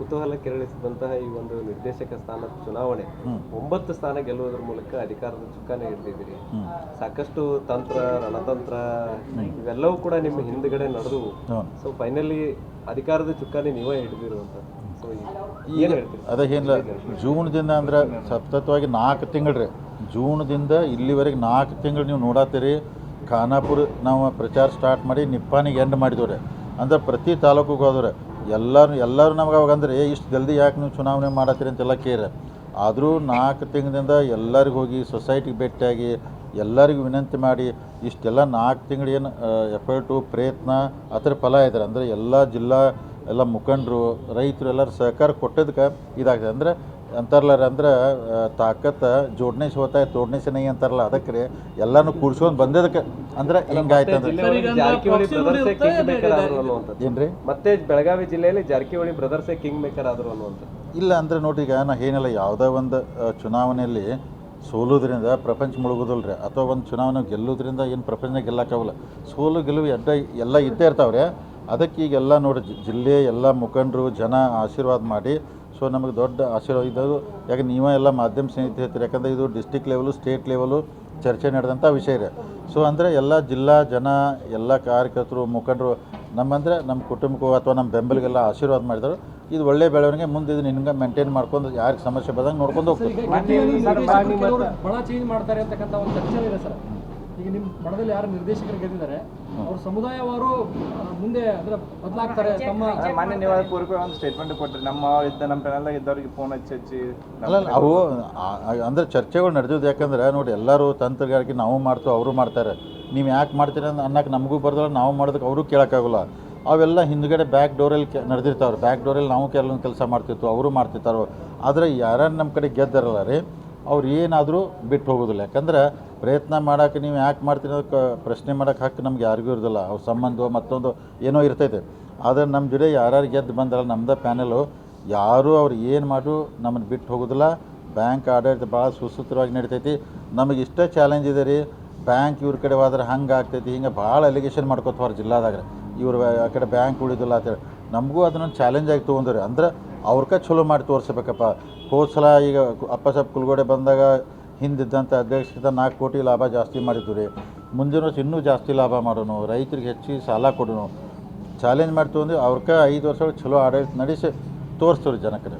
ಕುತೂಹಲ ಕೆರಳಿಸಿದಂತಹ ಈ ಒಂದು ನಿರ್ದೇಶಕ ಸ್ಥಾನ ಚುನಾವಣೆ. ಒಂಬತ್ತು ಸ್ಥಾನ ಗೆಲ್ಲುವುದರ ಮೂಲಕ ಅಧಿಕಾರದ ಚುಕ್ಕಾನೆ ಹಿಡಿದಿದ್ದೀರಿ. ಸಾಕಷ್ಟು ತಂತ್ರ ರಣತಂತ್ರ ಇವೆಲ್ಲವೂ ಕೂಡ ನಿಮ್ಮ ಹಿಂದ್ಗಡೆ ನಡೆದು ಸೊ ಫೈನಲಿ ಅಧಿಕಾರದ ಚುಕ್ಕಾನೆ ನೀವೇ ಹಿಡಿದಿರುವಂತ ಸೊ ಏನು ಹೇಳ್ತೀರಿ? ಅದೇನಿಲ್ಲ ಜೂನ್ದಿಂದ ಅಂದ್ರೆ ಸತತವಾಗಿ ನಾಲ್ಕು ತಿಂಗಳು ರೀ. ಜೂನ್ದಿಂದ ಇಲ್ಲಿವರೆಗೆ ನಾಲ್ಕು ತಿಂಗಳು ನೀವು ನೋಡತ್ತೀರಿ. ಖಾನಾಪುರ ನಾವು ಪ್ರಚಾರ ಸ್ಟಾರ್ಟ್ ಮಾಡಿ ನಿಪ್ಪಾನಿಗೆ ಎಂಡ್ ಮಾಡಿದವ್ರೆ. ಅಂದ್ರೆ ಪ್ರತಿ ತಾಲೂಕಿಗೆ ಹೋದ್ರೆ ಎಲ್ಲರೂ ಎಲ್ಲರೂ ನಮ್ಗೆ ಅವಾಗ ಅಂದ್ರೆ ಇಷ್ಟು ಜಲ್ದಿ ಯಾಕೆ ನೀವು ಚುನಾವಣೆ ಮಾಡತ್ತೀರಿ? ಅಂತೆಲ್ಲ ಕೇರ ಆದರೂ ನಾಲ್ಕು ತಿಂಗಳಿಂದ ಎಲ್ಲರಿಗೂ ಹೋಗಿ ಸೊಸೈಟಿಗೆ ಭೇಟಿಯಾಗಿ, ಎಲ್ಲರಿಗೂ ವಿನಂತಿ ಮಾಡಿ, ಇಷ್ಟೆಲ್ಲ ನಾಲ್ಕು ತಿಂಗಳು ಏನು ಎಫರ್ಟು ಪ್ರಯತ್ನ, ಅದರ ಫಲ ಇದ್ದಾರೆ ಅಂದರೆ ಎಲ್ಲ ಜಿಲ್ಲಾ ಎಲ್ಲ ಮುಖಂಡರು, ರೈತರು ಎಲ್ಲರೂ ಸಹಕಾರ ಕೊಟ್ಟದಕ್ಕೆ ಇದಾಗ್ತದೆ. ಅಂದರೆ ಅಂತಾರಲ್ಲ ಅಂದ್ರೆ ತಾಕತ್ತು ಜೋಡಣೆ ತೋಡ್ನೇ ತೋಡಣೆ ಸೆನೈ ಅಂತಾರಲ್ಲ ಅದಕ್ಕೆ ರೀ ಎಲ್ಲಾನು ಕೂಡ್ಸ್ಕೊಂಡು ಬಂದದಕ್ಕೆ ಅಂದ್ರೆ ಹಿಂಗಾಯ್ತು ಅಂದ್ರೆ. ಏನ್ರಿ? ಮತ್ತೆ ಬೆಳಗಾವಿ ಜಿಲ್ಲೆಯಲ್ಲಿ ಜಾರಕಿಹೊಳಿ ಬ್ರದರ್ಸ್ ಕಿಂಗ್ ಮೇಕರ್ ಆದ್ರು ಅನ್ನುವಂಥ ಇಲ್ಲ ಅಂದ್ರೆ ನೋಡಿ ಈಗ ನಾ ಏನಿಲ್ಲ ಯಾವುದೇ ಒಂದು ಚುನಾವಣೆಯಲ್ಲಿ ಸೋಲೋದ್ರಿಂದ ಪ್ರಪಂಚ ಮುಳುಗೋದಿಲ್ಲ ರೀ ಅಥವಾ ಒಂದು ಚುನಾವಣೆ ಗೆಲ್ಲೋದ್ರಿಂದ ಏನು ಪ್ರಪಂಚ ಗೆಲ್ಲಕ್ಕಾಗಲ್ಲ. ಸೋಲು ಗೆಲುವು ಎಡ್ಡ ಎಲ್ಲ ಇದ್ದೇ ಇರ್ತಾವ್ರೆ. ಅದಕ್ಕೆ ಈಗೆಲ್ಲ ನೋಡಿ ಜಿಲ್ಲೆ ಎಲ್ಲ ಮುಖಂಡರು ಜನ ಆಶೀರ್ವಾದ ಮಾಡಿ ಸೊ ನಮಗೆ ದೊಡ್ಡ ಆಶೀರ್ವಾದ ಇದ್ದವು ಯಾಕೆ ನೀವೇ ಎಲ್ಲ ಮಾಧ್ಯಮ ಸ್ನೇಹಿತರು ಹೇಳ್ತೀರಿ ಯಾಕಂದರೆ ಇದು ಡಿಸ್ಟಿಕ್ ಲೆವೆಲು ಸ್ಟೇಟ್ ಲೆವೆಲು ಚರ್ಚೆ ನಡೆದಂಥ ವಿಷಯ ಇದೆ ಸೊ ಅಂದರೆ ಎಲ್ಲ ಜಿಲ್ಲಾ ಜನ ಎಲ್ಲ ಕಾರ್ಯಕರ್ತರು ಮುಖಂಡರು ನಮ್ಮಂದರೆ ನಮ್ಮ ಕುಟುಂಬಕ್ಕೂ ಅಥವಾ ನಮ್ಮ ಬೆಂಬಲಿಗೆಲ್ಲ ಆಶೀರ್ವಾದ ಮಾಡಿದರು ಇದು ಒಳ್ಳೆ ಬೆಳವಣಿಗೆ ಮುಂದೆ ಇದನ್ನ ಹಿಂಗೆ ಮೇಂಟೈನ್ ಮಾಡ್ಕೊಂಡು ಯಾರಿಗೆ ಸಮಸ್ಯೆ ಬಂದಂಗೆ ನೋಡ್ಕೊಂಡು ಹೋಗ್ತೀವಿ ಈಗ ನಿಮ್ಮ ಮಠದಲ್ಲಿ ಯಾರು ನಿರ್ದೇಶಕರು ಗೆದ್ದಿದ್ದಾರೆ ಅವ್ರ ಸಮುದಾಯವಾರು ಮುಂದೆ ಅಂದ್ರೆ ಬದಲಾಗ್ತಾರೆ ತಮ್ಮ ಮಾನ್ಯ ನೀವು ಪೂರ್ವ ಒಂದು ಸ್ಟೇಟ್ಮೆಂಟ್ ಕೊಟ್ಟರೆ ನಮ್ಮ ಇದ್ದ ನಮ್ಮ ಪ್ಯಾನಲ್ದಾಗ ಇದ್ದವ್ರಿಗೆ ಫೋನ್ ಹಚ್ಚಿ ಹಚ್ಚಿ. ಅಲ್ಲ ಅವು ಅಂದ್ರೆ ಚರ್ಚೆಗಳು ನಡೆದಿದ್ದು ಯಾಕಂದ್ರೆ ನೋಡಿ ಎಲ್ಲರೂ ತಂತ್ರಗಾರಿಕೆ ನಾವು ಮಾಡ್ತೀವಿ ಅವರು ಮಾಡ್ತಾರೆ. ನೀವು ಯಾಕೆ ಮಾಡ್ತೀರಿ ಅಂತ ಅನ್ನಕ್ಕೆ ನಮಗೂ ಬರ್ದಲ್ಲ ನಾವು ಮಾಡೋದಕ್ಕೆ ಅವರು ಕೇಳೋಕ್ಕಾಗಲ್ಲ. ಅವೆಲ್ಲ ಹಿಂದ್ಗಡೆ ಬ್ಯಾಕ್ ಡೋರಲ್ಲಿ ಕೆ ನಡೆದಿರ್ತಾವ್ರು. ಬ್ಯಾಕ್ ಡೋರಲ್ಲಿ ನಾವು ಕೆಲವೊಂದು ಕೆಲಸ ಮಾಡ್ತಿತ್ತು ಅವರು ಮಾಡ್ತಿರ್ತಾರೋ. ಆದರೆ ಯಾರ್ಯಾರು ನಮ್ಮ ಕಡೆ ಗೆದ್ದಾರಲ್ಲ ರೀ ಅವ್ರು ಏನಾದರೂ ಬಿಟ್ಟು ಹೋಗೋದಿಲ್ಲ. ಯಾಕಂದ್ರೆ ಪ್ರಯತ್ನ ಮಾಡೋಕೆ ನೀವು ಯಾಕೆ ಮಾಡ್ತೀರಿ ಅದಕ್ಕೆ ಪ್ರಶ್ನೆ ಮಾಡೋಕೆ ಹಕ್ಕು ನಮ್ಗೆ ಯಾರಿಗೂ ಇರೋದಿಲ್ಲ. ಅವ್ರ ಸಂಬಂಧ ಮತ್ತೊಂದು ಏನೋ ಇರ್ತೈತೆ. ಆದರೆ ನಮ್ಮ ಜೊತೆ ಯಾರ್ಯಾರು ಗೆದ್ದು ಬಂದಾರಲ್ಲ ನಮ್ಮದ ಪ್ಯಾನೆಲು ಯಾರೂ ಅವ್ರು ಏನು ಮಾಡು ನಮ್ಮನ್ನು ಬಿಟ್ಟು ಹೋಗೋದಿಲ್ಲ. ಬ್ಯಾಂಕ್ ಆಡಳಿತ ಭಾಳ ಸುಸೂತ್ರವಾಗಿ ನಡಿತೈತಿ. ನಮಗೆ ಇಷ್ಟೇ ಚಾಲೆಂಜ್ ಇದೆ ರೀ ಬ್ಯಾಂಕ್ ಇವ್ರ ಕಡೆ ಹೋದ್ರೆ ಹಂಗೆ ಆಗ್ತೈತಿ, ಹಿಂಗೆ ಭಾಳ ಅಲಿಗೇಷನ್ ಮಾಡ್ಕೊತವ್ರ ಜಿಲ್ಲಾದಾಗ ಇವ್ರು ಆ ಕಡೆ ಬ್ಯಾಂಕ್ ಉಳಿದಿಲ್ಲ ಅಂತೇಳಿ ನಮಗೂ ಅದನ್ನೊಂದು ಚಾಲೆಂಜ್ ಆಗಿ ತೊಗೊಂಡ್ರಿ ಅಂದ್ರೆ ಅವ್ರಕ ಚಲೋ ಮಾಡಿ ತೋರಿಸ್ಬೇಕಪ್ಪ. ಹೋದ ಸಲ ಈಗ ಅಪ್ಪ ಸಾಬ್ ಕುಲ್ಗೋಡೆ ಬಂದಾಗ ಹಿಂದಿದ್ದಂಥ ಅಧ್ಯಕ್ಷಕ್ಕಿಂತ ನಾಲ್ಕು ಕೋಟಿ ಲಾಭ ಜಾಸ್ತಿ ಮಾಡಿದ್ದು ರೀ. ಮುಂದಿನ ವರ್ಷ ಇನ್ನೂ ಜಾಸ್ತಿ ಲಾಭ ಮಾಡೋನು, ರೈತರಿಗೆ ಹೆಚ್ಚಿಗೆ ಸಾಲ ಕೊಡೋನು. ಚಾಲೆಂಜ್ ಮಾಡ್ತೀವಿ ಅಂದ್ರೆ ಅವ್ರಕ್ಕೆ ಐದು ವರ್ಷ ಚಲೋ ಆಡಳಿತ ನಡೆಸಿ ತೋರಿಸ್ತೀವಿ ಜನಕ್ಕೆ.